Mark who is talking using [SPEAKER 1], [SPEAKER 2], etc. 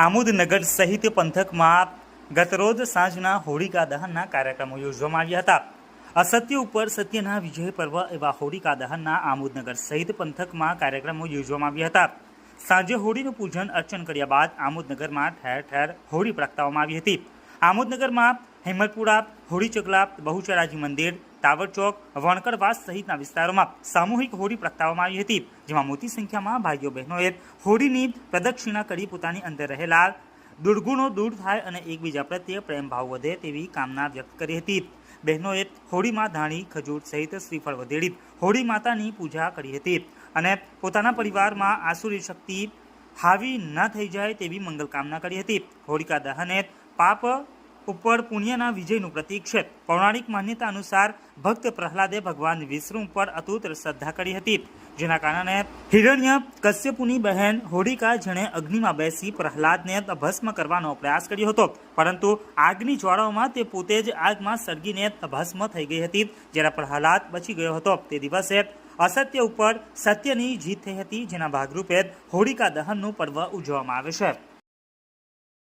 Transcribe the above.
[SPEAKER 1] આમોદનગર સહિત પંથકમાં ગતરોજ સાંજના હોળિકા દહનના કાર્યક્રમો યોજવામાં આવ્યા હતા. અસત્ય ઉપર સત્યના વિજય પર્વ એવા હોળિકા દહનના આમોદનગર સહિત પંથકમાં કાર્યક્રમો યોજવામાં આવ્યા હતા. સાંજે હોળીનું પૂજન અર્ચન કર્યા બાદ આમોદનગરમાં ઠેર ઠેર હોળી પ્રગટાવવામાં આવી હતી. આમોદનગરમાં હેમલપુરા હોળી ચકલા બહુચરાજી મંદિર, ટાવર ચોક, વણકરવાસ સહિતના વિસ્તારોમાં સામૂહિક હોળી પ્રગટાવવામાં આવી હતી, જેમાં મોટી સંખ્યામાં ભાઈઓ બહેનોએ હોળીની પ્રદક્ષિણા કરી પોતાની અંદર રહેલા દુર્ગુણો દૂર થાય અને એકબીજા પ્રત્યે પ્રેમભાવ વધે તેવી કામના વ્યક્ત કરી હતી. બહેનોએ હોળીમાં ધાણી, ખજૂર સહિત શ્રીફળ વધેડી હોળી માતાની પૂજા કરી હતી અને પોતાના પરિવારમાં આસુરી શક્તિ હાવી ન થઈ જાય તેવી મંગલ કામના કરી હતી. હોળિકા દહને પાપ ઉપર પુણ્યના વિજયનું પ્રતીક છે. પૌરાણિક માન્યતા અનુસાર ભક્ત પ્રહલાદે ભગવાન વિષ્ણુ પર અતુત શ્રદ્ધા કરી હતી. જેના કારણે હિરણ્ય કશ્યપુની બહેન હોડિકા જેણે અગ્નિમાં બેસી પ્રહલાદને ભસ્મ કરવાનો પ્રયાસ કર્યો હતો. પરંતુ આગની જ્વાળાઓમાં તે પોતે જ આગમાં સળગીને ભસ્મ થઈ ગઈ હતી. જ્યારે પ્રહલાદ બચી ગયો હતો, તે દિવસે અસત્ય ઉપર સત્યની જીત થઈ હતી. જેના ભાગરૂપે હોળિકા દહનનું પર્વ ઉજવવામાં આવે છે.